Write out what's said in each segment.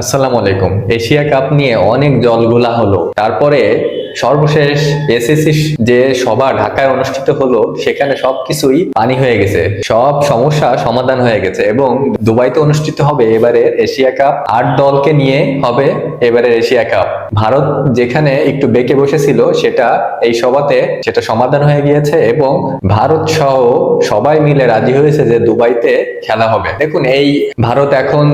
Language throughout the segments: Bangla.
আসসালামু আলাইকুম। এশিয়া কাপ নিয়ে অনেক জলঘোলা হলো। তারপরে সর্বশেষ এসএসসি যে সভা ঢাকায় অনুষ্ঠিত হলো, সেখানে সবকিছুই পানি হয়ে গেছে। সব সমস্যা সমাধান হয়ে গেছে এবং দুবাইতে অনুষ্ঠিত হবে এবারের এশিয়া কাপ। আট দলকে নিয়ে হবে এবারের এশিয়া কাপ। ভারত যেখানে একটু বেঁকে বসেছিল, সেটা এই সভাতে সেটা সমাধান হয়ে গিয়েছে এবং ভারত সহ সবাই মিলে রাজি হয়েছে যে দুবাইতে খেলা হবে। দেখুন, এই ভারত এখন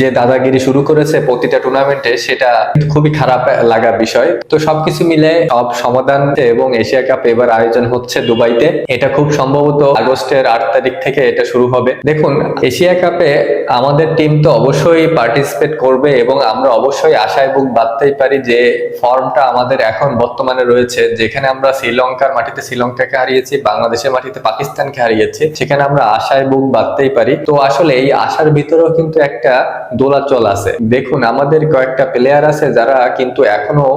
যে দাদাগিরি শুরু করেছে প্রতিটা টুর্নামেন্টে সেটা খুবই খারাপ লাগা বিষয়। তো সবকিছু মিলে সব সমাধান এবং এশিয়া কাপ এবার আয়োজন হচ্ছে দুবাইতে। এটা খুব সম্ভবত আগস্টের আট তারিখ থেকে এটা শুরু হবে। দেখুন, এশিয়া কাপে আমাদের টিম তো অবশ্যই পার্টিসিপেট করবে এবং আমরা অবশ্যই আশায় বুক বাঁধতেই পারি যে ফর্মটা আমাদের এখন বর্তমানে রয়েছে। যেখানে আমরা শ্রীলঙ্কার মাটিতে শ্রীলঙ্কাকে হারিয়েছি, বাংলাদেশের মাটিতে পাকিস্তানকে হারিয়েছি, সেখানে আমরা আশায় বুক বাঁধতেই পারি। তো আসলে এই আশার ভিতরেও কিন্তু একটা দোলাচল আছে। দেখুন, আমাদের কয়েকটা প্লেয়ার আছে যারা কিন্তু এখনও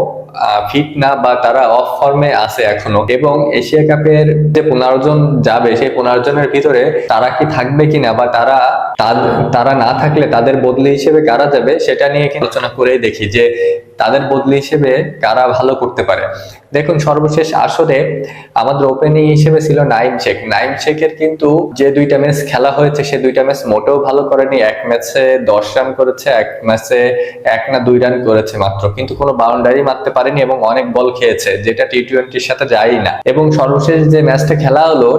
ফিট না বা তারা অফ ফর্মে আছে এখনও। এবং এশিয়া কাপের যে পুনর্জন যাবে, সেই পুনর্জনের ভিতরে তারা কি থাকবে কিনা বা তারা তারা না থাকলে তাদের বদলি হিসেবে কারা যাবে, সেটা নিয়ে আলোচনা করেই দেখি যে তাদের বদলি হিসেবে কারা ভালো করতে পারে। দেখুন, সর্বশেষ আসরে আমাদের ওপেনিং হিসেবে ছিল নাইম শেখ। নাইম শেখের কিন্তু যে দুইটা ম্যাচ খেলা হয়েছে, সে দুইটা ম্যাচ মোটেও ভালো করেনি। এক ম্যাচে দশ রান করেছে, এক ম্যাচে এক না দুই রান করেছে মাত্র। কিন্তু কোনো বাউন্ডারি মারতে পারেনি এবং অনেক বল খেয়েছে, যেটা টি টোয়েন্টির সাথে যায়ই না। এবং সর্বশেষ যে ম্যাচটা খেলা হলো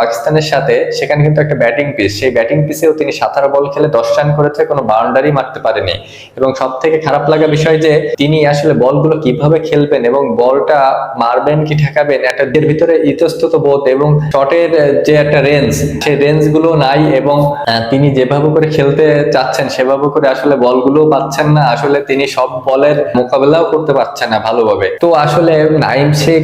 পাকিস্তানের সাথে, সেখানে কিন্তু একটা ব্যাটিং পিস সেই ব্যাটিং পিসেও তিনি সাতারো বল খেলে দশ রান করেছে, কোনো বাউন্ডারি মারতে পারেনি। এবং সব থেকে খারাপ লাগা বিষয় যে, তিনি আসলে বলগুলো কীভাবে খেলবেন এবং বলটা মারবেন কি ঠেকাবেন, একটা এর ভিতরে ইতস্তত বোধ এবং শটের যে একটা রেঞ্জ সেই রেঞ্জগুলো নাই এবং তিনি যেভাবে করে খেলতে চাচ্ছেন, সেভাবে করে আসলে বলগুলো পাচ্ছেন না। আসলে তিনি সব বলের মোকাবেলাও করতে পারছেন না ভালোভাবে। তো আসলে নাইম শেখ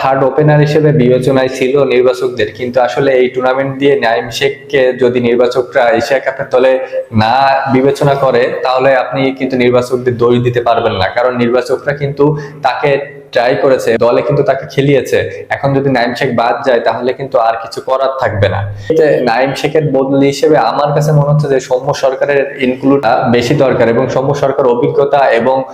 থার্ড ওপেনার হিসেবে বিবেচনায় ছিল নির্বাচকদের। কিন্তু আসলে এই টুর্নামেন্ট দিয়ে নাইম শেখকে যদি নির্বাচকরা এশিয়া কাপের দলে না বিবেচনা করে, তাহলে আপনি কিন্তু নির্বাচকদের দোষ দিতে পারবেন না। কারণ নির্বাচকরা কিন্তু তাকে ট্রাই করেছে, দলে কিন্তু তাকে খেলিয়েছে। এখন যদি নাইম শেখ বাদ যায়, তাহলে কিন্তু আর কিছু করার থাকবে না। নাইম শেখের বদলি হিসেবে আমার কাছে মনে হচ্ছে যে সৌম্য সরকারের ইনক্লুড বেশি দরকার এবং সৌম্য সরকার অভিজ্ঞতা এবং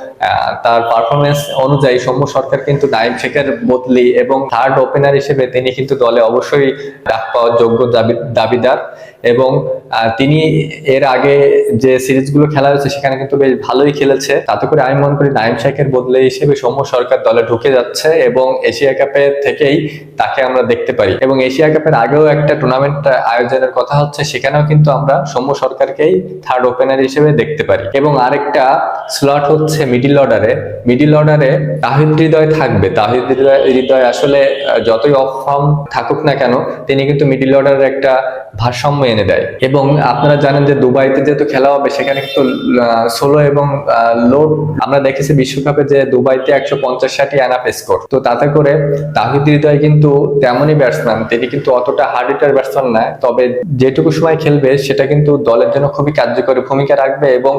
তার পারফরমেন্স অনুযায়ী সৌম্য সরকার কিন্তু নাইম শেখের বদলি এবং থার্ড ওপেনার হিসেবে তিনি কিন্তু দলে অবশ্যই ডাক পাওয়ার যোগ্য দাবি- দাবিদার এবং তিনি এর আগে যে সিরিজগুলো খেলা হয়েছে, সেখানে কিন্তু বেশ ভালোই খেলেছে। তাতে করে আমি মনে করি নাইম শেখের বদলে হিসেবে সৌম্য সরকার দলে ঢুকে যাচ্ছে এবং এশিয়া কাপের থেকেই তাকে আমরা দেখতে পারি। এবং এশিয়া কাপের আগেও একটা টুর্নামেন্ট আয়োজনের কথা হচ্ছে, সেখানেও কিন্তু আমরা সৌম্য সরকারকেই থার্ড ওপেনার হিসেবে দেখতে পারি। এবং আরেকটা স্লট হচ্ছে মিডিল অর্ডারে মিডিল অর্ডারে তাহিদ হৃদয় থাকবে। তাহিদ হৃদয় আসলে যতই অফ ফর্ম থাকুক না কেন, তিনি কিন্তু মিডিল অর্ডারের একটা ভারসাম্য এনে দেয়। এবং আপনারা জানেন যে দুবাইতে যেহেতু খেলা হবে, সেখানে কিন্তু ষোলো এবং লোড, আমরা দেখেছি বিশ্বকাপে যে দুবাইতে একশো পঞ্চাশ ষাটই অ্যানাপ স্কোর। তো তাতে করে তাহিদ হৃদয় কিন্তু তেমনই ব্যাটসম্যান। তিনি কিন্তু অতটা হার্ড হিটার ব্যাটসম্যান নয় তবে যেটুকু সময় খেলবে, সেটা কিন্তু দলের জন্য খুবই কার্যকরী ভূমিকা রাখবে এবং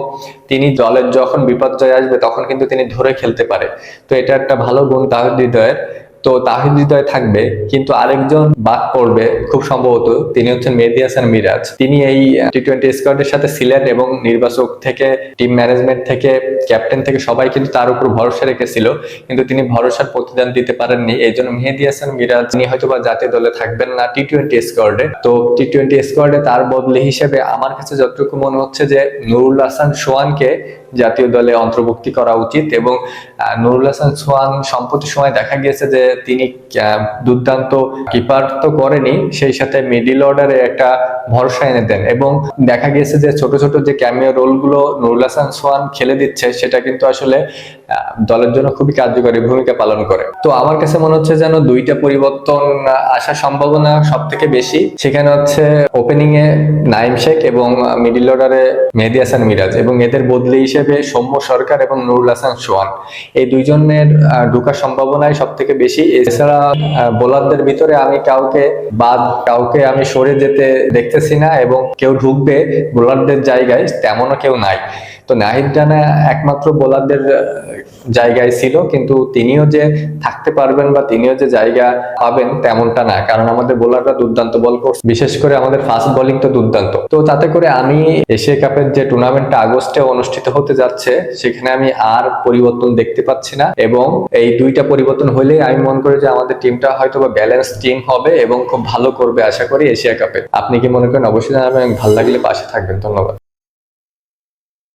তিনি দলের যখন বিপর্যয় আসবে, তখন কিন্তু তিনি ধরে খেলতে পারে। তো এটা একটা ভালো গুণ তাহিদ হৃদয়ের। তো তাহিদ হৃদয় থাকবে, কিন্তু আরেকজন বাদ পড়বে খুব সম্ভবত তিনি হচ্ছেন মেহেদি হাসান মিরাজ। তিনি এই টি টোয়েন্টি স্কোয়াডের সাথে ছিলেন এবং নির্বাচক থেকে টিম ম্যানেজমেন্ট থেকে ক্যাপ্টেন থেকে সবাই কিন্তু তার উপর ভরসা রেখেছিল, কিন্তু তিনি ভরসার প্রতিদান দিতে পারেননি। এই জন্য মেহেদি হাসান মিরাজ, তিনি হয়তো বা জাতীয় দলে থাকবেন না টি টোয়েন্টি স্কোয়াডে তো টি টোয়েন্টি স্কোয়াডে তার বদলি হিসেবে আমার কাছে যতটুকু মনে হচ্ছে যে নুরুল হাসান সোয়ানকে জাতীয় দলে অন্তর্ভুক্তি করা উচিত এবং নুরুল হাসান সোহান সম্প্রতি সময় দেখা গিয়েছে যে তিনি দুর্দান্ত কিপার তো করেনি, সেই সাথে মিডিল অর্ডারে একটা ভরসা এনে দেন এবং দেখা গিয়েছে যে ছোট ছোট যে ক্যামিও রোলগুলো নুরুল হাসান সোহান খেলে দিচ্ছে, সেটা কিন্তু আসলে দলের জন্য খুবই কার্যকরী ভূমিকা পালন করে। তো আমার কাছে মনে হচ্ছে যেন দুইটা পরিবর্তন আসার সম্ভাবনা সব থেকে বেশি। সেখানে হচ্ছে ওপেনিং এ নাইম শেখ এবং মিডিল অর্ডারে মেহেদি হাসান মিরাজ এবং এদের বদলি হিসেবে সৌম্য সরকার এবং নুরুল হাসান সোহান। এই দুইজনের ঢোকার সম্ভাবনাই সব থেকে বেশি। এছাড়া বোলারদের ভিতরে আমি কাউকে বাদ, কাউকে আমি সরে যেতে দেখতেছি না এবং কেউ ঢুকবে বোলারদের জায়গায়, তেমনও কেউ নাই। তো নাহিদ রানা একমাত্র বোলারদের জায়গায় ছিল, কিন্তু তিনিও যে থাকতে পারবেন বা তিনিও যে জায়গা পাবেন তেমনটা না। কারণ আমাদের বোলাররা দুর্দান্ত বল করছে। বিশেষ করে আমাদের ফাস্ট বোলিং তো দুর্দান্ত। তো তাতে করে আমি এশিয়া কাপের যে টুর্নামেন্টটা আগস্টে অনুষ্ঠিত হতে যাচ্ছে, সেখানে আমি আর পরিবর্তন দেখতে পাচ্ছি না। এবং এই দুইটা পরিবর্তন হলে আমি মনে করি যে আমাদের টিমটা হয়তো বা ব্যালেন্স টিম হবে এবং খুব ভালো করবে আশা করি এশিয়া কাপে। আপনি কি মনে করেন? অবশ্যই জানাবেন। ভালো লাগলে পাশে থাকবেন। ধন্যবাদ।